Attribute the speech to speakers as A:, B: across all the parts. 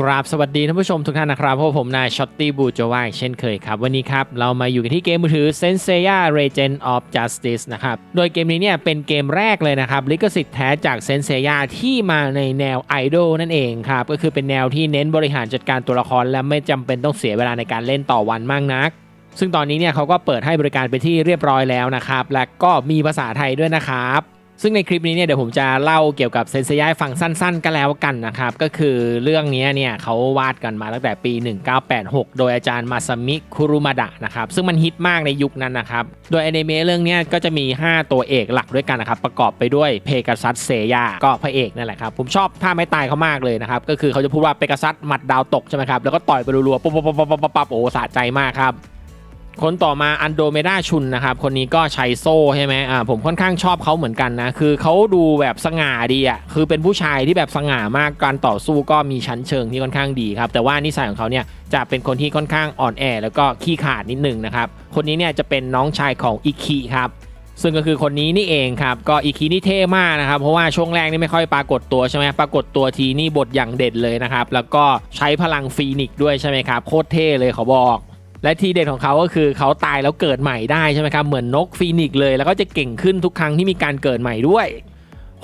A: กราบสวัสดีท่านผู้ชมทุกท่านนะครับพราะผมนายช็อตตี้บูจว่าเช่นเคยครับ วันนี้ครับ เรามาอยู่กันที่เกมมือถือ s e n s e i a Legend of Justice นะครับ โดยเกมนี้เนี่ยเป็นเกมแรกเลยนะครับ ลิขสิทธิ์แท้จาก s e n s e i a ที่มาในแนวไอดอลนั่นเองครับ ก็คือเป็นแนวที่เน้นบริหารจัดการตัวละคร และไม่จำเป็นต้องเสียเวลาในการเล่นต่อวันมากนักซึ่งตอนนี้เนี่ยเขาก็เปิดให้บริการไปที่เรียบร้อยแล้วนะครับ และก็มีภาษาไทยด้วยนะครับ ซึ่งในคลิปนี้เนี่ยเดี๋ยวผมจะเล่าเกี่ยวกับเซนเซย่าฟังสั้นๆ ก็แล้วกันนะครับ ก็คือเรื่องนี้เนี่ยเขาวาดกันมาตั้งแต่ปี 1986 โดยอาจารย์มาซามิคุรุมาดะนะครับ ซึ่งมันฮิตมากในยุคนั้นนะครับ โดยอนิเมะเรื่องนี้ก็จะมี 5 ตัวเอกหลักด้วยกันนะครับ ประกอบไปด้วยเพก a ซัสเซยาก็พระเอกนั่นแหละครับ ผมชอบท่าไม้ตายเขามากเลยนะครับ ก็คือเขาจะพูดว่าเพก a ซัสหมัดดาวตกใช่ไหมครับแล้วก็ต่อยไปรัวๆปุ๊บปุ๊บปุ๊บปุ๊บปุ๊บโอ้สะใจมากครับ คนต่อมาอันโดเมดาชุนนะครับ คนนี้ก็ใช้โซ่ใช่ไหมอ่าผมค่อนข้างชอบเขาเหมือนกันนะ คือเขาดูแบบสง่าดีอะ คือเป็นผู้ชายที่แบบสง่ามากการต่อสู้ก็มีชั้นเชิงที่ค่อนข้างดีครับ แต่ว่านิสัยของเขาเนี่ยจะเป็นคนที่ค่อนข้างอ่อนแอ แล้วก็ขี้ขาดนิดนึงนะครับ คนนี้เนี่ยจะเป็นน้องชายของอิคิครับซึ่งก็คือคนนี้นี่เองครับ ก็อีคีนี่เท่มากนะครับ เพราะว่าช่วงแรกนี่ไม่ค่อยปรากฏตัวใช่ไหมปรากฏตัวทีนี่บทอย่างเด็ดเลยนะครับ แล้วก็ใช้พลังฟีนิกซ์ด้วยใช่ไหมครับ โคตรเท่เลยเขาบอก และทีเด็ดของเขาก็คือเขาตายแล้วเกิดใหม่ได้ใช่ไหมครับ เหมือนนกฟีนิกซ์เลยแล้วก็จะเก่งขึ้นทุกครั้งที่มีการเกิดใหม่ด้วย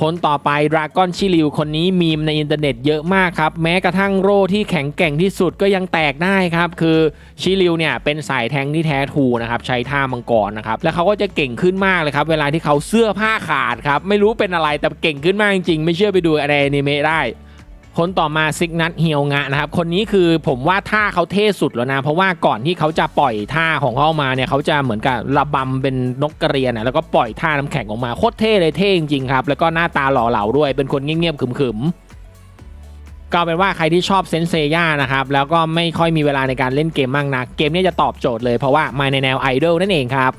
A: คนต่อไปดราก้อนชิลิวคนนี้มีมในอินเทอร์เน็ตเยอะมากครับ แม้กระทั่งโร่ที่แข็งแกร่งที่สุดก็ยังแตกได้ครับ คือชิลิวเนี่ยเป็นสายแทงที่แท้ทูนะครับใช้ท่ามังกรนะครับแล้วเขาก็จะเก่งขึ้นมากเลยครับเวลาที่เขาเสื้อผ้าขาดครับไม่รู้เป็นอะไรแต่เก่งขึ้นมากจริงๆไม่เชื่อไปดูอะไรอนิเมะได้ คนต่อมาซิกนัทเฮียวงะนะครับ คนนี้คือผมว่าท่าเขาเท่สุดแล้วนะ เพราะว่าก่อนที่เขาจะปล่อยท่าของเขาออกมาเนี่ยเขาจะเหมือนกับระบำเป็นนกกระเรียนนะแล้วก็ปล่อยท่าน้ำแข็งออกมาโคตรเท่เลยเท่จริงๆครับ แล้วก็หน้าตาหล่อเหลาด้วย เป็นคนเงียบๆขึมๆก็เป็นว่าใครที่ชอบเซนเซย่านะครับ แล้วก็ไม่ค่อยมีเวลาในการเล่นเกมมากนัก เกมนี้จะตอบโจทย์เลยเพราะว่ามาในแนวไอดอลนั่นเองครับ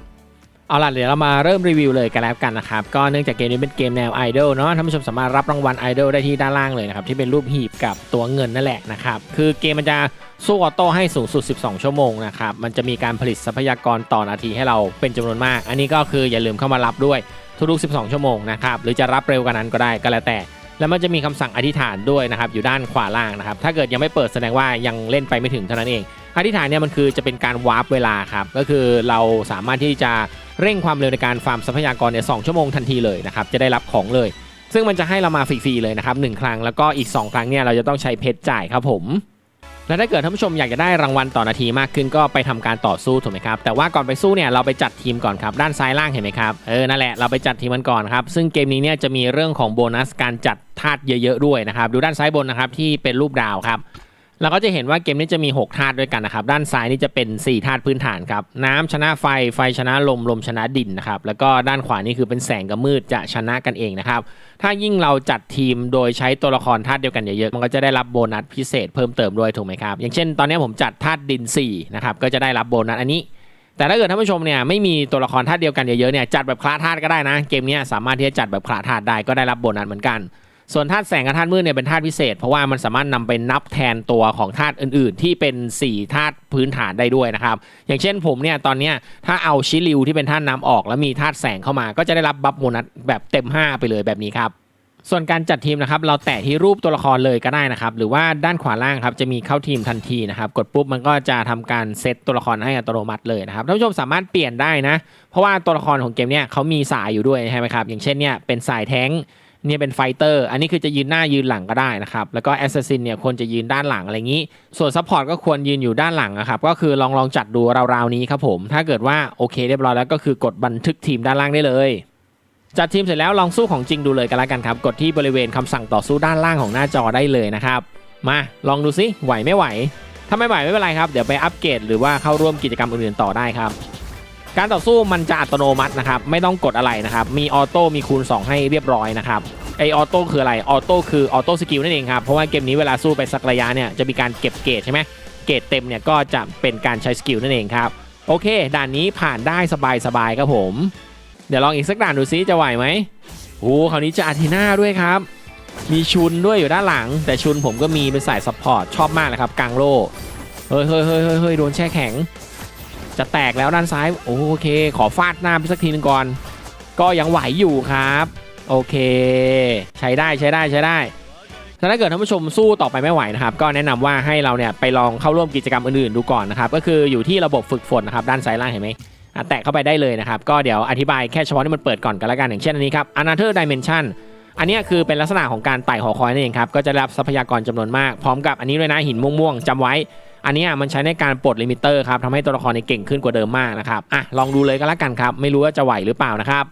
A: เอาล่ะเดี๋ยวเรามาเริ่มรีวิวเลยกันแล้วกันนะครับ ก็เนื่องจากเกมนี้เป็นเกมแนวไอดอลเนาะท่านผู้ชมสามารถรับรางวัลไอดอลได้ที่ด้านล่างเลยนะครับ ที่เป็นรูปหีบกับตัวเงินนั่นแหละนะครับ คือเกมมันจะสู้ออโต้ให้สูงสุด 12 ชั่วโมงนะครับ มันจะมีการผลิตทรัพยากรต่อนาทีให้เราเป็นจำนวนมาก อันนี้ก็คืออย่าลืมเข้ามารับด้วยทุกๆ12 ชั่วโมงนะครับหรือจะรับเร็วกว่านั้นก็ได้ก็แล้วแต่ แล้วมันจะมีคำสั่งอธิษฐานด้วยนะครับอยู่ด้านขวาล่างนะครับถ้าเกิดยังไม่เปิดแสดงว่ายังเล่นไปไม่ถึงเท่านั้นเอง อธิษฐานเนี่ยมันคือจะเป็นการวาร์ปเวลาครับก็คือเราสามารถที่จะเร่งความเร็วในการฟาร์มทรัพยากรเนี่ยสชั่วโมงทันทีเลยนะครับจะได้รับของเลย ซึ่งมันจะให้เรามาฟรีๆเลยนะครับหนึ่งครั้งแล้วก็อีก 2 ครั้งเนี่ยเราจะต้องใช้เพชรจ่ายครับผมและถ้าเกิดท่านผู้ชมอยากจะได้รางวัลต่อนาทีมากขึ้นก็ไปทำการต่อสู้ถูกไหมครับ แต่ว่าก่อนไปสู้เนี่ยเราไปจัดทีมก่อนครับ ด้านซ้ายล่างเห็นไหมครับ เออ นั่นแหละเราไปจัดทีมมันก่อนครับ ซึ่งเกมนี้เนี่ยจะมีเรื่องของโบนัสการจัดธาตุเยอะๆด้วยนะครับ ดูด้านซ้ายบนนะครับที่เป็นรูปดาวครับ เราก็จะเห็นว่าเกมนี้จะมี 6 ธาตุด้วยกันนะครับ ด้านซ้ายนี่จะเป็น 4 ธาตุพื้นฐานครับ น้ำชนะไฟ ไฟชนะลม ลมชนะดินนะครับ แล้วก็ด้านขวานี่คือเป็นแสงกับมืดจะชนะกันเองนะครับ ถ้ายิ่งเราจัดทีมโดยใช้ตัวละครธาตุเดียวกันเยอะๆ มันก็จะได้รับโบนัสพิเศษเพิ่มเติมด้วยถูกไหมครับ อย่างเช่น ตอนนี้ผมจัดธาตุดิน4นะครับ ก็จะได้รับโบนัสอันนี้ แต่ถ้าเกิดท่านผู้ชมเนี่ยไม่มีตัวละครธาตุเดียวกันเยอะๆเนี่ยจัดแบบคลาธาตุก็ได้นะ เกมนี้สามารถที่จะจัดแบบคลาธาตุได้ก็ได้รับโบนัสเหมือนกัน ส่วนธาตุแสงกับธาตุมืดเนี่ยเป็นธาตุพิเศษ เพราะว่ามันสามารถนำไปนับแทนตัวของธาตุอื่น ๆ ที่เป็น4ธาตุพื้นฐานได้ด้วยนะครับ อย่างเช่นผมเนี่ยตอนเนี้ยถ้าเอาชิลิวที่เป็นธาตุน้ำออก แล้วมีธาตุแสงเข้ามา ก็จะได้รับบัฟโบนัสแบบเต็ม 5 ไปเลยแบบนี้ครับส่วนการจัดทีมนะครับเราแตะที่รูปตัวละครเลยก็ได้นะครับ หรือว่าด้านขวาล่างครับจะมีเข้าทีมทันทีนะครับ กดปุ๊บมันก็จะทำการเซตตัวละครให้อัตโนมัติเลยนะครับท่านผู้ชมสามารถเปลี่ยนได้นะ เพราะว่าตัวละครของเกมเนี่ยเขามีสายอยู่ด้วยใช่ไหมครับอย่างเช่นเนี่ยเป็นสายแท้ง เนี่ยเป็นไฟเตอร์อันนี้คือจะยืนหน้ายืนหลังก็ได้นะครับ แล้วก็แอสซัสซินเนี่ยควรจะยืนด้านหลังอะไรอย่างนี้ ส่วนซัพพอร์ตก็ควรยืนอยู่ด้านหลังนะครับ ก็คือลองลองจัดดูราวๆนี้ครับผม ถ้าเกิดว่าโอเคเรียบร้อยแล้วก็คือกดบันทึกทีมด้านล่างได้เลยจัดทีมเสร็จแล้วลองสู้ของจริงดูเลยกันแล้วกันครับ กดที่บริเวณคำสั่งต่อสู้ด้านล่างของหน้าจอได้เลยนะครับ มาลองดูซิไหวไม่ไหว ถ้าไม่ไหวไม่เป็นไรครับ เดี๋ยวไปอัปเกรดหรือว่าเข้าร่วมกิจกรรมอื่นๆต่อได้ครับ การต่อสู้มันจะอัตโนมัตินะครับ ไม่ต้องกดอะไรนะครับ มีออโต้มีคูณ 2 ให้เรียบร้อยนะครับไอออโต้คืออะไรออโต้คือออโต้สกิลนั่นเองครับ เพราะว่าเกมนี้เวลาสู้ไปสักระยะเนี่ยจะมีการเก็บเกรดใช่ไหมเกรดเต็มเนี่ยก็จะเป็นการใช้สกิลนั่นเองครับ โอเค ด่านนี้ผ่านได้สบายๆครับผม เดี๋ยวลองอีกสักด่านดูซิจะไหวไหมโอ้คราวนี้จะอาทีน่าด้วยครับ มีชุนด้วยอยู่ด้านหลัง แต่ชุนผมก็มีเป็นสายซัพพอร์ตชอบมากเลยครับกลางโลเฮ้ยเฮ้ยเฮ้ยเฮ้ยเฮ้ยโดนแช่แข็ง จะแตกแล้วด้านซ้าย โอเค ขอฟาดหน้าไปสักทีหนึงก่อน ก็ยังไหวอยู่ครับ โอเค ใช้ได้ใช้ได้ใช้ได้ถ้าเกิดท่านผู้ชมสู้ต่อไปไม่ไหวนะครับ ก็แนะนำว่าให้เราเนี่ยไปลองเข้าร่วมกิจกรรมอื่นๆดูก่อนนะครับ ก็คืออยู่ที่ระบบฝึกฝนนะครับ ด้านซ้ายล่างเห็นไหมแตะเข้าไปได้เลยนะครับ ก็เดี๋ยวอธิบายแค่เฉพาะที่มันเปิดก่อนกันละกันอย่างเช่นอันนี้ครับ Another Dimension อันนี้คือเป็นลักษณะของการไต่หอคอยนั่นเองครับ ก็จะรับทรัพยากรจำนวนมาก พร้อมกับอันนี้ด้วยนะหินม่วงๆจำไว้ อันนี้มันใช้ในการปลดลิมิเตอร์ครับทำให้ตัวละครเนี่เก่งขึ้นกว่าเดิมมากนะครับอะลองดูเลยก็แล้วกันครับ ไม่รู้ว่าจะไหวหรือเปล่านะครับ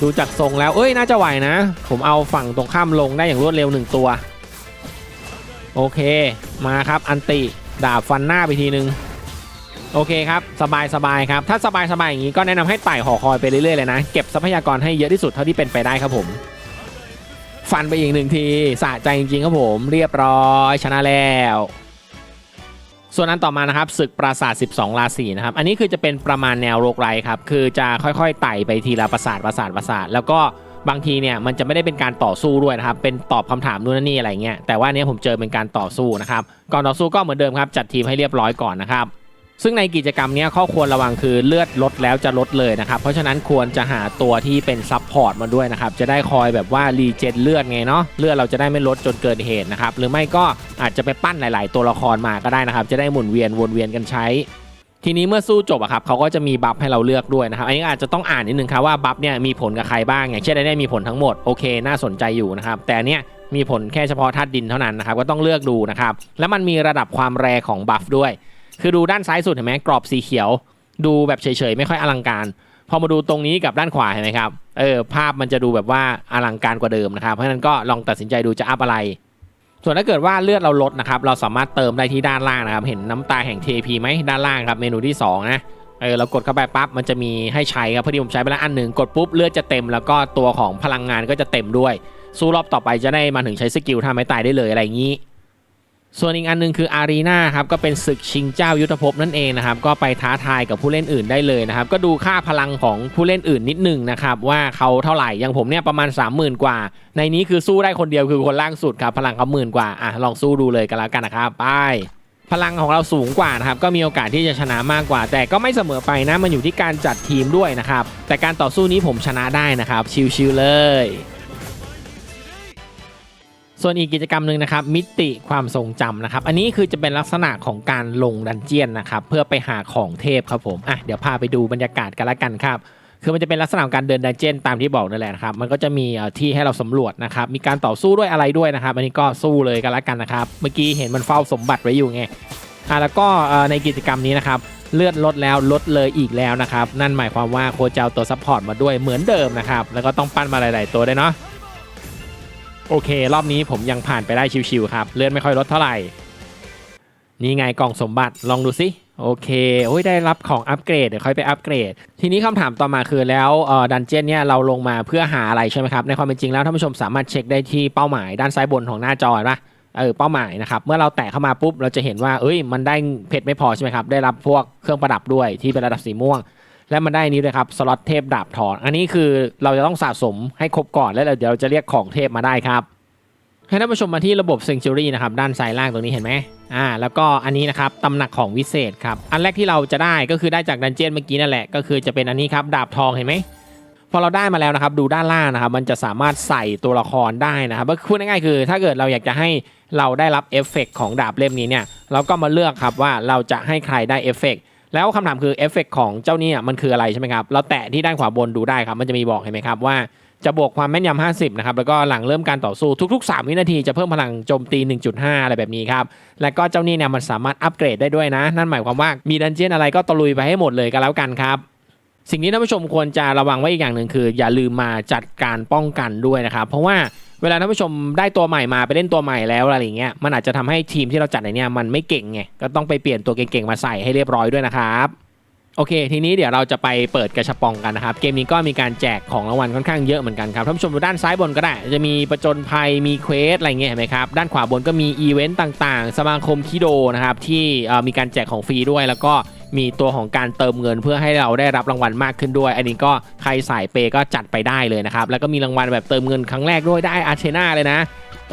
A: ดูจากทรงแล้วเอ้ยน่าจะไหวนะ ผมเอาฝั่งตรงข้ามลงได้อย่างรวดเร็วหนึ่งตัว โอเค มาครับอันติดาบฟันหน้าไปทีนึงโอเคครับ สบายสบายครับ ถ้าสบายสบายอย่างนี้ก็แนะนำให้ไต่หอคอยไปเรื่อยๆเลยนะ เก็บทรัพยากรให้เยอะที่สุดเท่าที่เป็นไปได้ครับผม ฟันไปอีกหนึ่งทีสะใจจริงๆครับผม เรียบร้อยชนะแล้ว ส่วนอันต่อมานะครับศึกปราสาท 12 ราศีนะครับ อันนี้คือจะเป็นประมาณแนวโรกไรครับคือจะค่อยๆไต่ไปทีละปราสาทปราสาทปราสาทแล้วก็บางทีเนี่ยมันจะไม่ได้เป็นการต่อสู้ด้วยนะครับ เป็นตอบคำถามนู่นนนนี่อะไรเงี้ยแต่ว่าเนี้ยผมเจอเป็นการต่อสู้นะครับก่อนต่อสู้ก็เหมือนเดิมครับจัดทีมให้เรียบร้อยก่อนนะครับ ซึ่งในกิจกรรมนี้ข้อควรระวังคือเลือดลดแล้วจะลดเลยนะครับ เพราะฉะนั้นควรจะหาตัวที่เป็นซับพอร์ตมาด้วยนะครับ จะได้คอยแบบว่ารีเจนเลือดไงเนาะเลือดเราจะได้ไม่ลดจนเกินเหตุนะครับ หรือไม่ก็อาจจะไปปั้นหลาย ๆ ตัวละครมาก็ได้นะครับ จะได้หมุนเวียนวนเวียนกันใช้ ทีนี้เมื่อสู้จบอะครับเขาก็จะมีบัฟให้เราเลือกด้วยนะครับอันนี้อาจจะต้องอ่านนิดนึงครับว่าบัฟเนี่ยมีผลกับใครบ้างอย่างเช่นอันเนี้มีผลทั้งหมดโอเค น่าสนใจอยู่นะครับแต่เนี้ยมีผลแค่เฉพาะธาตุดินเท่านั้นนะครับก็ต้องเลือกดูนะครับแล้วมันมีระดับความแรของบัฟด้วย คือดูด้านซ้ายสุดเห็นไหมกรอบสีเขียว ดูแบบเฉยๆไม่ค่อยอลังการ พอมาดูตรงนี้กับด้านขวาเห็นไหมครับเออภาพมันจะดูแบบว่าอลังการกว่าเดิมนะครับเพราะฉะนั้นก็ลองตัดสินใจดูจะอัพอะไร ส่วนถ้าเกิดว่าเลือดเราลดนะครับเราสามารถเติมได้ที่ด้านล่างนะครับ เห็นน้ำตาแห่ง TP ไหมด้านล่างครับเมนูที่สองนะเออเรากดเข้าไปปั๊บมันจะมีให้ใช้ครับพอดีผมใช้ไปแล้วอันหนึ่งกดปุ๊บเลือดจะเต็มแล้วก็ตัวของพลังงานก็จะเต็มด้วย สู้รอบต่อไปจะได้มาถึงใช้สกิลทำให้ตายได้เลยอะไรอย่างนี้ ส่วนอีกอันหนึงคืออารีนาครับก็เป็นศึกชิงเจ้ายุทธภพนั่นเองนะครับก็ไปท้าทายกับผู้เล่นอื่นได้เลยนะครับก็ดูค่าพลังของผู้เล่นอื่นนิดหนึ่งนะครับว่าเขาเท่าไหร่อย่างผมเนี่ยประมาณ 30,000 กว่า ในนี้คือสู้ได้คนเดียวคือคนล่างสุดครับพลังเขาหมื่นกว่าอะลองสู้ดูเลยกันแล้วกันนะครับไปพลังของเราสูงกว่านะครับก็มีโอกาสที่จะชนะมากกว่า แต่ก็ไม่เสมอไปนะมันอยู่ที่การจัดทีมด้วยนะครับแต่การต่อสู้นี้ผมชนะได้นะครับชิวๆเลย ส่วนอีกกิจกรรมหนึ่งนะครับ มิติความทรงจำนะครับ อันนี้คือจะเป็นลักษณะของการลงดันเจียนนะครับ เพื่อไปหาของเทพครับผมอะเดี๋ยวพาไปดูบรรยากาศกันละกันครับ คือมันจะเป็นลักษณะของการเดินดันเจียนตามที่บอกนั่นแหละนะครับ มันก็จะมีที่ให้เราสำรวจนะครับ มีการต่อสู้ด้วยอะไรด้วยนะครับ อันนี้ก็สู้เลยกันละกันนะครับ เมื่อกี้เห็นมันเฝ้าสมบัติไว้อยู่ไงอะแล้วก็ในกิจกรรมนี้นะครับเลือดลดแล้วลดเลยอีกแล้วนะครับ นั่นหมายความว่าโคจะเอาตัวซัพพอร์ตมาด้วยเหมือนเดิมนะครับ แล้วก็ต้องปั้นมาหลาย ๆ ตัวด้วยเนาะ โอเค รอบนี้ผมยังผ่านไปได้ชิวๆครับ เลื่อนไม่ค่อยลดเท่าไหร่ นี่ไงกล่องสมบัติลองดูสิโอเคโอ้ยได้รับของอัปเกรด เดี๋ยวค่อยไปอัปเกรด ทีนี้คำถามต่อมาคือแล้วเอ่อดันเจียนเนี่ยเราลงมาเพื่อหาอะไรใช่ไหมครับ ในความเป็นจริงแล้วท่านผู้ชมสามารถเช็คได้ที่เป้าหมายด้านซ้ายบนของหน้าจอเห็นะเออเป้าหมายนะครับ เมื่อเราแตะเข้ามาปุ๊บ เราจะเห็นว่า เอ้ย มันได้เพชรไม่พอใช่ไหมครับ ได้รับพวกเครื่องประดับด้วยที่เป็นระดับสีม่วง และมันได้นี้ด้วยครับสล็อตเทพดาบทองอันนี้คือเราจะต้องสะสมให้ครบก่อนแล้วเดี๋ยวเราจะเรียกของเทพมาได้ครับให้ท่านผู้ชมมาที่ระบบ Century นะครับด้านซ้ายล่างตรงนี้เห็นไหมอ่าแล้วก็อันนี้นะครับตำหนักของวิเศษครับอันแรกที่เราจะได้ก็คือได้จากดันเจียนเมื่อกี้นั่นแหละก็คือจะเป็นอันนี้ครับดาบทองเห็นไหมพอเราได้มาแล้วนะครับดูด้านล่างนะครับมันจะสามารถใส่ตัวละครได้นะครับก็พูดง่ายๆคือ ถ้าเกิดเราอยากจะให้เราได้รับเอฟเฟกต์ของดาบเล่มนี้เนี่ยเราก็มาเลือกครับว่าเราจะให้ใครได้เอฟเฟกต์ แล้วคำถามคือเอฟเฟกต์ของเจ้านี่มันคืออะไรใช่ไหมครับ เราแตะที่ด้านขวาบนดูได้ครับ มันจะมีบอกเห็นไหมครับว่าจะบวกความแม่นยำ50 นะครับ แล้วก็หลังเริ่มการต่อสู้ทุก ๆ 3 วินาทีจะเพิ่มพลังโจมตี 1.5 อะไรแบบนี้ครับ แล้วก็เจ้านี่เนี่ยมันสามารถอัปเกรดได้ด้วยนะ นั่นหมายความว่ามีดันเจียนอะไรก็ตะลุยไปให้หมดเลยก็แล้วกันครับสิ่งที่ท่านผู้ชมควรจะระวังไว้อีกอย่างหนึ่งคือ อย่าลืมมาจัดการป้องกันด้วยนะครับ เพราะว่า เวลาท่านผู้ชมได้ตัวใหม่มาไปเล่นตัวใหม่แล้วอะไรอย่างเงี้ยมันอาจจะทำให้ทีมที่เราจัดในเนี้ยมันไม่เก่งไงก็ต้องไปเปลี่ยนตัวเก่งๆมาใส่ให้เรียบร้อยด้วยนะครับโอเค ทีนี้เดี๋ยวเราจะไปเปิดกระชับปองกันนะครับ เกมนี้ก็มีการแจกของรางวัลค่อนข้างเยอะเหมือนกันครับท่านผู้ชมดูด้านซ้ายบนก็ได้ จะมีประจนภัยมีเควสอะไรเงี้ยเห็นไหมครับ ด้านขวาบนก็มีอีเวนต์ต่างๆ สมาคมคิโดนะครับ ที่มีการแจกของฟรีด้วยแล้วก็ มีตัวของการเติมเงินเพื่อให้เราได้รับรางวัลมากขึ้นด้วย อันนี้ก็ใครสายเปก็จัดไปได้เลยนะครับ แล้วก็มีรางวัลแบบเติมเงินครั้งแรกด้วยได้อาเทนาเลยนะ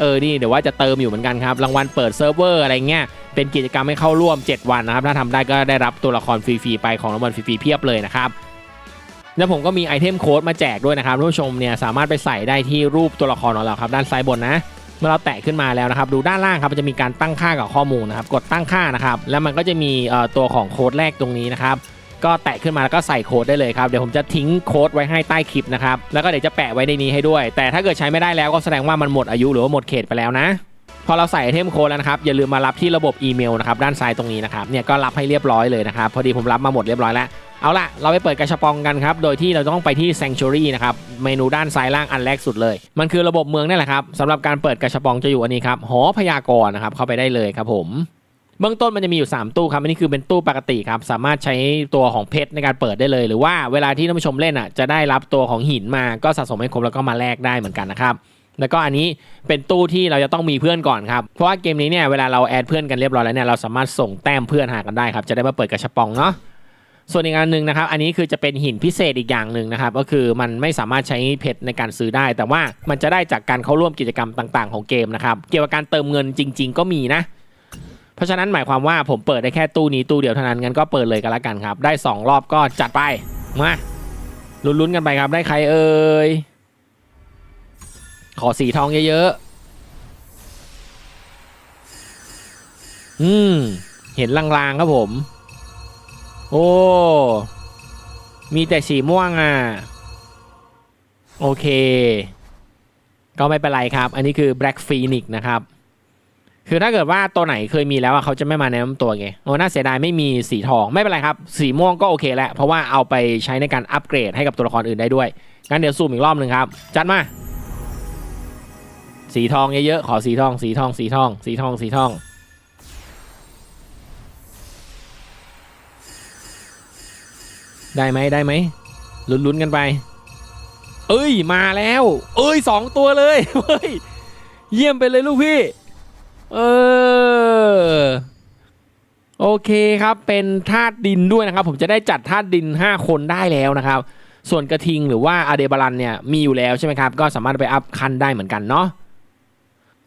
A: เออ นี่เดี๋ยวว่าจะเติมอยู่เหมือนกันครับ รางวัลเปิดเซิร์ฟเวอร์อะไรเงี้ย เป็นกิจกรรมให้เข้าร่วม 7 วันนะครับ ถ้าทำได้ก็ได้รับตัวละครฟรีๆไปของรางวัลฟรีๆเพียบเลยนะครับแล้วผมก็มีไอเทมโค้ดมาแจกด้วยนะครับท่านผู้ชมเนี่ยสามารถไปใส่ได้ที่รูปตัวละครของเราครับด้านซ้ายบนนะ เมื่อเราแตะขึ้นมาแล้วนะครับ ดูด้านล่างครับมันจะมีการตั้งค่ากับข้อมูลนะครับ กดตั้งค่านะครับ แล้วมันก็จะมีตัวของโค้ดแรกตรงนี้นะครับก็แตะขึ้นมาแล้วก็ใส่โค้ดได้เลยครับ เดี๋ยวผมจะทิ้งโค้ดไว้ให้ใต้คลิปนะครับ แล้วก็เดี๋ยวจะแปะไว้ในนี้ให้ด้วย แต่ถ้าเกิดใช้ไม่ได้แล้วก็แสดงว่ามันหมดอายุหรือว่าหมดเขตไปแล้วนะ พอเราใส่ไอเทมโค้ดแล้วนะครับอย่าลืมมารับที่ระบบอีเมลนะครับด้านซ้ายตรงนี้นะครับเนี่ยก็รับให้เรียบร้อยเลยนะครับพอดีผมรับมาหมดเรียบร้อยแล้วเอาล่ะ เราไปเปิดกระชับปองกันครับ โดยที่เราต้องไปที่ Sanctuary นะครับ เมนูด้านซ้ายล่างอันแรกสุดเลย มันคือระบบเมืองนี่แหละครับสำหรับการเปิดกระชับปองจะอยู่อันนี้ครับหอพยากรณ์นะครับ เข้าไปได้เลยครับผม เบื้องต้นมันจะมีอยู่ 3 ตู้ครับ อันนี้คือเป็นตู้ปกติครับ สามารถใช้ตัวของเพชรในการเปิดได้เลย หรือว่าเวลาที่ท่านผู้ชมเล่นอะ จะได้รับตัวของหินมา ก็สะสมให้ครบแล้วก็มาแลกได้เหมือนกันนะครับ แล้วก็อันนี้เป็นตู้ที่เราจะต้องมีเพื่อนก่อนครับ เพราะว่าเกมนี้เนี่ยเวลาเราแอดเพื่อนกันเรียบร้อยแล้วเนี่ยเราสามารถส่งแต้มเพื่อนหากันได้ครับ จะได้มาเปิดกระชับปองเนาะส่วนอีกอันหนึ่งนะครับ อันนี้คือจะเป็นหินพิเศษอีกอย่างหนึ่งนะครับ ก็คือมันไม่สามารถใช้เพชรในการซื้อได้ แต่ว่ามันจะได้จากการเข้าร่วมกิจกรรมต่างๆ ของเกมนะครับ เกี่ยวกับการเติมเงินจริง ๆ ก็มีนะ เพราะฉะนั้นหมายความว่าผมเปิดได้แค่ตู้นี้ตู้เดียวเท่านั้นงั้นก็เปิดเลยกันละกันครับ ได้ 2 รอบก็จัดไป มาลุ้นๆกันไปครับ ได้ใครเอ่ย ขอสีทองเยอะๆ อืม เห็นลางๆครับผม โอ้ มีแต่สีม่วงอะ โอเค ก็ไม่เป็นไรครับ อันนี้คือ Black Phoenix นะครับ คือถ้าเกิดว่าตัวไหนเคยมีแล้วอะเขาจะไม่มาแนะนำตัวไง โอ้ น่าเสียดายไม่มีสีทอง ไม่เป็นไรครับ สีม่วงก็โอเคแหละเพราะว่าเอาไปใช้ในการอัปเกรดให้กับตัวละครอื่นได้ด้วย งั้นเดี๋ยวซูมอีกรอบหนึ่งครับ จัดมา สีทองเยอะๆ ขอสีทอง สีทอง สีทอง สีทอง สีทอง ได้ไหมได้ไหม ลุ้นๆกันไป เอ้ย มาแล้ว เอ้ยสองตัวเลย เฮ้ย เยี่ยมไปเลยลูกพี่ เออ โอเคครับ เป็นธาตุดินด้วยนะครับ ผมจะได้จัดธาตุดิน 5 คนได้แล้วนะครับส่วนกระทิงหรือว่าอเดบารันเนี่ยมีอยู่แล้วใช่ไหมครับ ก็สามารถไปอัพคันได้เหมือนกันเนาะ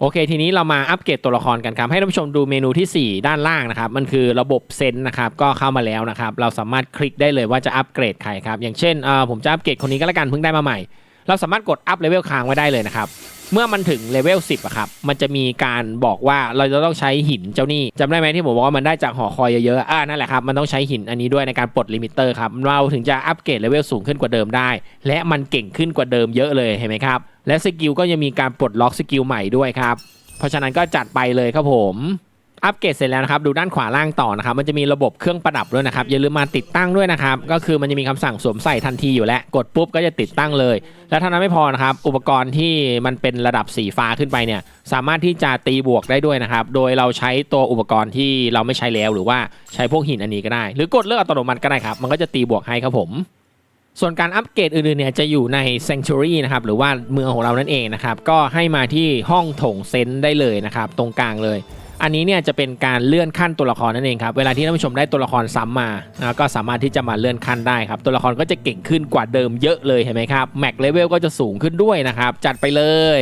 A: โอเค ทีนี้เรามาอัปเกรดตัวละครกันครับ ให้ท่านผู้ชมดูเมนูที่ 4 ด้านล่างนะครับ มันคือระบบเซนนะครับก็เข้ามาแล้วนะครับ เราสามารถคลิกได้เลยว่าจะอัปเกรดใครครับ อย่างเช่นผมจะอัปเกรดคนนี้ก็แล้วกันเพิ่งได้มาใหม่ เราสามารถกดอัพเลเวลค้างไว้ได้เลยนะครับ เมื่อมันถึงเลเวล10อะครับ มันจะมีการบอกว่าเราจะต้องใช้หินเจ้านี่จำได้ไหมที่ผมบอกว่ามันได้จากหอคอยเยอะๆอ่านั่นแหละครับ มันต้องใช้หินอันนี้ด้วยในการปลดลิมิเตอร์ครับเราถึงจะอัปเกรดเลเวลสูงขึ้นกว่าเดิมได้ และมันเก่งขึ้นกว่าเดิมเยอะเลยเห็นไหมครับและสกิลก็ยังมีการปลดล็อกสกิลใหม่ด้วยครับเพราะฉะนั้นก็จัดไปเลยครับผม อัปเกรดเสร็จแล้วนะครับดูด้านขวาล่างต่อนะครับมันจะมีระบบเครื่องประดับด้วยนะครับอย่าลืมมาติดตั้งด้วยนะครับก็คือมันจะมีคำสั่งสวมใส่ทันทีอยู่แล้วกดปุ๊บก็จะติดตั้งเลย และเท่านั้นไม่พอนะครับอุปกรณ์ที่มันเป็นระดับสีฟ้าขึ้นไปเนี่ยสามารถที่จะตีบวกได้ด้วยนะครับโดยเราใช้ตัวอุปกรณ์ที่เราไม่ใช้แล้วหรือว่าใช้พวกหินอันนี้ก็ได้ หรือกดเลือกอัตโนมัติก็ได้ครับมันก็จะตีบวกให้ครับผมส่วนการอัปเกรดอื่นๆเนี่ยจะอยู่ใน Sanctuary นะครับหรือว่าเมืองของเรานั่นเองนะครับก็ให้มาที่ห้องถงเซนได้เลยนะครับตรงกลางเลย อันนี้เนี่ยจะเป็นการเลื่อนขั้นตัวละครนั่นเองครับเวลาที่ท่านผู้ชมได้ตัวละครซ้ำมาก็สามารถที่จะมาเลื่อนขั้นได้ครับตัวละครก็จะเก่งขึ้นกว่าเดิมเยอะเลยเห็นไหมครับแม็กเลเวลก็จะสูงขึ้นด้วยนะครับจัดไปเลย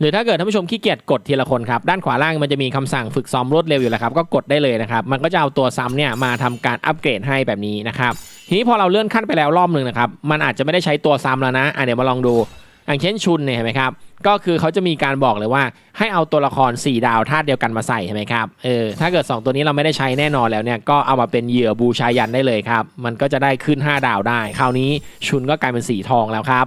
A: หรือถ้าเกิดท่านผู้ชมขี้เกียจกดทีละคนครับด้านขวาล่างมันจะมีคำสั่งฝึกซ้อมรวดเร็วอยู่แล้วครับก็กดได้เลยนะครับมันก็จะเอาตัวซ้ำเนี่ยมาทำการอัปเกรดให้แบบนี้นะครับทีนี้พอเราเลื่อนขั้นไปแล้วรอบหนึ่งนะครับมันอาจจะไม่ได้ใช้ตัวซ้ำแล้วนะอะเดี๋ยวมาลองดู อย่างเช่นชุนเนี่ยเห็นไหมครับก็คือเขาจะมีการบอกเลยว่าให้เอาตัวละคร 4 ดาวธาตุเดียวกันมาใส่เห็นไหมครับเออถ้าเกิด 2 ตัวนี้เราไม่ได้ใช้แน่นอนแล้วเนี่ยก็เอามาเป็นเหยื่อบูชายันได้เลยครับ มันก็จะได้ขึ้น 5 ดาวได้ คราวนี้ชุนก็กลายเป็นสีทองแล้วครับ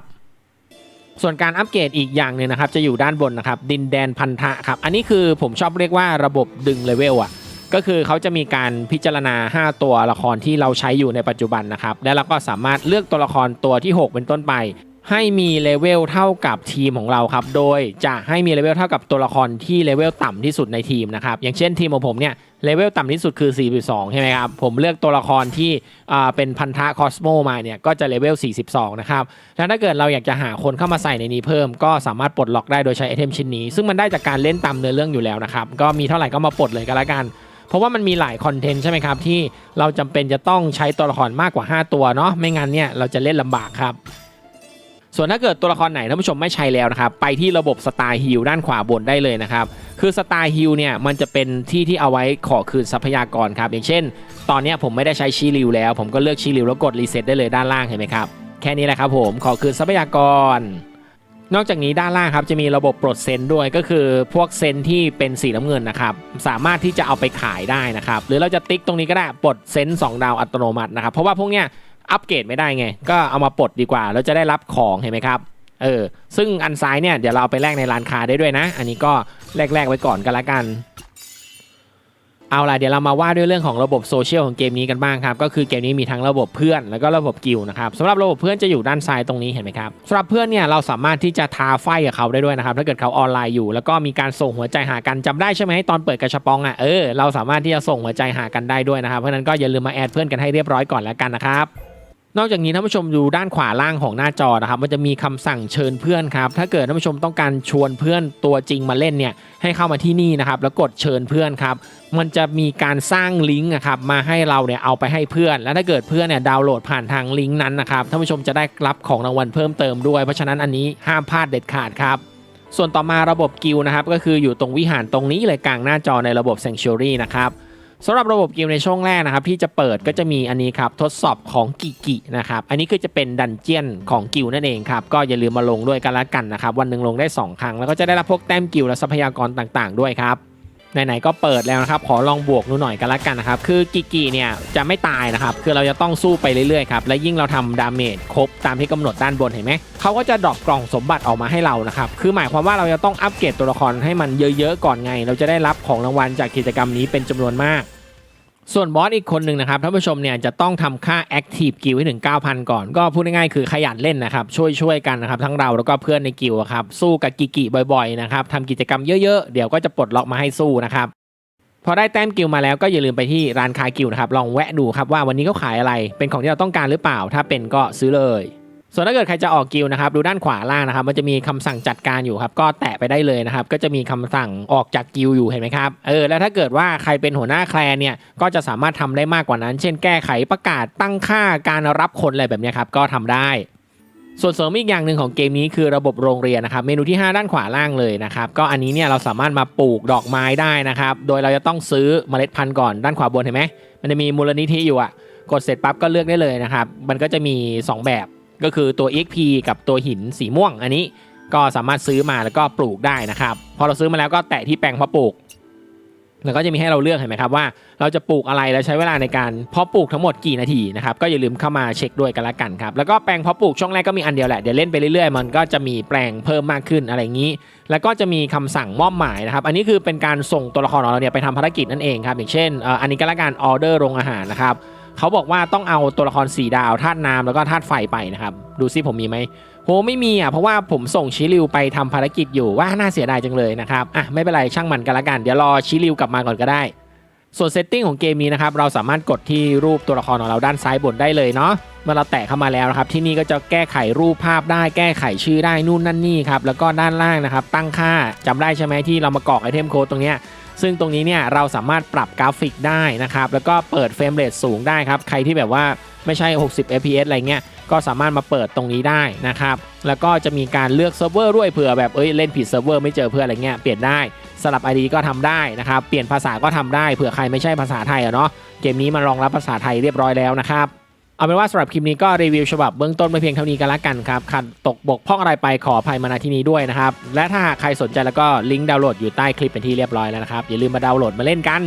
A: ส่วนการอัปเกรดอีกอย่างหนึ่งนะครับ จะอยู่ด้านบนนะครับ ดินแดนพันธะครับ อันนี้คือผมชอบเรียกว่าระบบดึงเลเวลอะ ก็คือเขาจะมีการพิจารณา 5 ตัวละครที่เราใช้อยู่ในปัจจุบันนะครับ และเราก็สามารถเลือกตัวละครตัวที่ 6 เป็นต้นไป ให้มีเลเวลเท่ากับทีมของเราครับ โดยจะให้มีเลเวลเท่ากับตัวละครที่เลเวลต่ำที่สุดในทีมนะครับ อย่างเช่นทีมของผมเนี่ยเลเวลต่ำที่สุดคือ 42 ใช่ไหมครับ ผมเลือกตัวละครที่เป็นพันธะคอสโมมาเนี่ยก็จะเลเวล 42 นะครับ แล้วถ้าเกิดเราอยากจะหาคนเข้ามาใส่ในนี้เพิ่ม ก็สามารถปลดล็อกได้โดยใช้ไอเทมชิ้นนี้ ซึ่งมันได้จากการเล่นตามเนื้อเรื่องอยู่แล้วนะครับ ก็มีเท่าไหร่ก็มาปลดเลยก็แล้วกันเพราะว่ามันมีหลายคอนเทนต์ใช่ไหมครับที่เราจำเป็นจะต้องใช้ตัวละครมากกว่า 5 ตัวเนาะไม่งั้นเนี่ยเราจะเล่นลำบากครับ ส่วนถ้าเกิดตัวละครไหนท่านผู้ชมไม่ใช้แล้วนะครับ ไปที่ระบบสตาร์ฮิลด้านขวาบนได้เลยนะครับ คือสตาร์ฮิลเนี่ยมันจะเป็นที่ที่เอาไว้ขอคืนทรัพยากรครับ อย่างเช่น ตอนนี้ผมไม่ได้ใช้ชีริวแล้ว ผมก็เลือกชีริวแล้วกดรีเซ็ตได้เลยด้านล่างเห็นไหมครับ แค่นี้แหละครับผมขอคืนทรัพยากร นอกจากนี้ด้านล่างครับจะมีระบบปลดเซนด้วยก็คือพวกเซนที่เป็นสีน้ำเงินนะครับสามารถที่จะเอาไปขายได้นะครับหรือเราจะติ๊กตรงนี้ก็ได้ปลดเซนสองดาวอัตโนมัตินะครับเพราะว่าพวกเนี้ย อัปเกรดไม่ได้ไง ก็เอามาปลดดีกว่า แล้วจะได้รับของเห็นไหมครับเออซึ่งอันซ้ายเนี่ยเดี๋ยวเราไปแลกในร้านค้าได้ด้วยนะ อันนี้ก็แลกๆไว้ก่อนกันละกัน เอาล่ะเดี๋ยวเรามาว่าด้วยเรื่องของระบบโซเชียลของเกมนี้กันบ้างครับ ก็คือเกมนี้มีทั้งระบบเพื่อนแล้วก็ระบบกิลนะครับสำหรับระบบเพื่อนจะอยู่ด้านซ้ายตรงนี้เห็นไหมครับสำหรับเพื่อนเนี่ยเราสามารถที่จะทาไฟกับเขาได้ด้วยนะครับ ถ้าเกิดเขาออนไลน์อยู่ แล้วก็มีการส่งหัวใจหากันจำได้ใช่ไหมตอนเปิดกระชับปองอะเออเราสามารถที่จะส่งหัวใจหากันได้ด้วยนะครับเพราะนั้นก็อย่าลืมมาแอดเพื่อนกันให้เรียบร้อยก่อนแล้วกันนะครับ นอกจากนี้ท่านผู้ชมดูด้านขวาล่างของหน้าจอนะครับ มันจะมีคำสั่งเชิญเพื่อนครับ ถ้าเกิดท่านผู้ชมต้องการชวนเพื่อนตัวจริงมาเล่นเนี่ยให้เข้ามาที่นี่นะครับแล้วกดเชิญเพื่อนครับ มันจะมีการสร้างลิงก์นะครับมาให้เราเนี่ยเอาไปให้เพื่อน แล้วถ้าเกิดเพื่อนเนี่ยดาวน์โหลดผ่านทางลิงก์นั้นนะครับท่านผู้ชมจะได้รับของรางวัลเพิ่มเติมด้วยเพราะฉะนั้นอันนี้ห้ามพลาดเด็ดขาดครับส่วนต่อมาระบบกิลนะครับก็คืออยู่ตรงวิหารตรงนี้เลยกลางหน้าจอในระบบ Sanctuary นะครับ สำหรับระบบเกมในช่วงแรกนะครับ ที่จะเปิดก็จะมีอันนี้ครับ ทดสอบของกิกินะครับ อันนี้คือจะเป็นดันเจียนของกิวนั่นเองครับ ก็อย่าลืมมาลงด้วยกันละกันนะครับ วันหนึ่งลงได้ 2 ครั้ง แล้วก็จะได้รับพวกแต้มกิวและทรัพยากรต่างๆ ด้วยครับ ไหนๆก็เปิดแล้วนะครับ ขอลองบวกดูหน่อยกันละกันนะครับ คือกิกิเนี่ยจะไม่ตายนะครับ คือเราจะต้องสู้ไปเรื่อยๆครับ และยิ่งเราทำดาเมจครบตามที่กำหนดด้านบนเห็นไหม เขาก็จะดรอปกล่องสมบัติออกมาให้เรานะครับ คือหมายความว่าเราจะต้องอัปเกรดตัวละครให้มันเยอะๆก่อนไง เราจะได้รับของรางวัลจากกิจกรรมนี้เป็นจำนวนมาก ส่วนบอสอีกคนหนึ่งนะครับท่านผู้ชมเนี่ยจะต้องทำค่า Active กิลให้ถึง 9,000 ก่อน ก็พูดง่ายๆคือขยันเล่นนะครับ ช่วยช่วยๆกันนะครับ ทั้งเราแล้วก็เพื่อนในกิลครับ สู้กับกิกิบ่อยๆนะครับทำกิจกรรมเยอะๆ เดี๋ยวก็จะปลดล็อกมาให้สู้นะครับพอได้แต้มกิลมาแล้วก็อย่าลืมไปที่ร้านขายกิลนะครับลองแวะดูครับว่าวันนี้เขาขายอะไรเป็นของที่เราต้องการหรือเปล่า ถ้าเป็นก็ซื้อเลย ส่วนถ้าเกิดใครจะออกกิลนะครับดูด้านขวาล่างนะครับ มันจะมีคำสั่งจัดการอยู่ครับ ก็แตะไปได้เลยนะครับ ก็จะมีคำสั่งออกจากกิลอยู่เห็นไหมครับเออแล้วถ้าเกิดว่าใครเป็นหัวหน้าแคลนเนี่ยก็จะสามารถทำได้มากกว่านั้น เช่นแก้ไขประกาศตั้งค่าการรับคนอะไรแบบนี้ครับก็ทำได้ส่วนเสริมอีกอย่างหนึ่งของเกมนี้คือระบบโรงเรียนนะครับ เมนูที่ 5 ด้านขวาล่างเลยนะครับ ก็อันนี้เนี่ยเราสามารถมาปลูกดอกไม้ได้นะครับ โดยเราจะต้องซื้อเมล็ดพันธุ์ก่อนด้านขวาบนเห็นไหมมันจะมีมูลนิธิอยู่อะ กดเสร็จปั๊บก็เลือกได้เลยนะครับ มันก็จะมี 2 แบบ ก็คือตัว XP กับตัวหินสีม่วงอันนี้ก็สามารถซื้อมาแล้วก็ปลูกได้นะครับ พอเราซื้อมาแล้วก็แตะที่แปลงเพาะปลูก แล้วก็จะมีให้เราเลือกเห็นไหมครับว่าเราจะปลูกอะไรแล้วใช้เวลาในการเพาะปลูกทั้งหมดกี่นาทีนะครับก็อย่าลืมเข้ามาเช็คด้วยกันละกันครับแล้วก็แปลงเพาะปลูกช่วงแรกก็มีอันเดียวแหละเดี๋ยวเล่นไปเรื่อยๆ มันก็จะมีแปลงเพิ่มมากขึ้นอะไรอย่างนี้ แล้วก็จะมีคำสั่งมอบหมายนะครับ อันนี้คือเป็นการส่งตัวละครของเราเนี่ยไปทำภารกิจนั่นเองครับอย่างเช่นอันนี้ก็ละกันออเดอร์โรงอาหารนะครับ เขาบอกว่าต้องเอาตัวละครสีดาวธาตุน้ำแล้วก็ธาตุไฟไปนะครับ ดูซิผมมีไหมโหไม่มีอะเพราะว่าผมส่งชิริวไปทำภารกิจอยู่ว่าน่าเสียดายจังเลยนะครับอะไม่เป็นไรช่างมันกันละกัน เดี๋ยวรอชิริวกลับมาก่อนก็ได้ ส่วนเซตติ้งของเกมนี้นะครับ เราสามารถกดที่รูปตัวละครของเราด้านซ้ายบนได้เลยเนาะเมื่อเราแตะเข้ามาแล้วนะครับที่นี่ก็จะแก้ไขรูปภาพได้แก้ไขชื่อได้นู่นนั่นนี่ครับแล้วก็ด้านล่างนะครับตั้งค่าจำได้ใช่ไหมที่เรามากรอกไอเทมโค้ดตรงเนี้ย ซึ่งตรงนี้เนี่ยเราสามารถปรับกราฟิกได้นะครับแล้วก็เปิดเฟรมเรทสูงได้ครับใครที่แบบว่าไม่ใช่ 60 fps อะไรเงี้ยก็สามารถมาเปิดตรงนี้ได้นะครับแล้วก็จะมีการเลือกเซิร์ฟเวอร์ด้วยเผื่อแบบเอ้ยเล่นผิดเซิร์ฟเวอร์ไม่เจอเพื่อนอะไรเงี้ยเปลี่ยนได้สลับ ID ก็ทำได้นะครับเปลี่ยนภาษาก็ทำได้เผื่อใครไม่ใช่ภาษาไทยอะเนาะเกมนี้มันรองรับภาษาไทยเรียบร้อยแล้วนะครับ เอาเป็นว่าสำหรับคลิปนี้ก็รีวิวฉบับเบื้องต้นไปเพียงเท่านี้กันละกันครับขัดตกบกพร่องอะไรไปขออภัยมาณที่นี้ด้วยนะครับ และถ้าหากใครสนใจแล้วก็ลิงก์ดาวน์โหลดอยู่ใต้คลิปเป็นที่เรียบร้อยแล้วนะครับอย่าลืมมาดาวน์โหลดมาเล่นกัน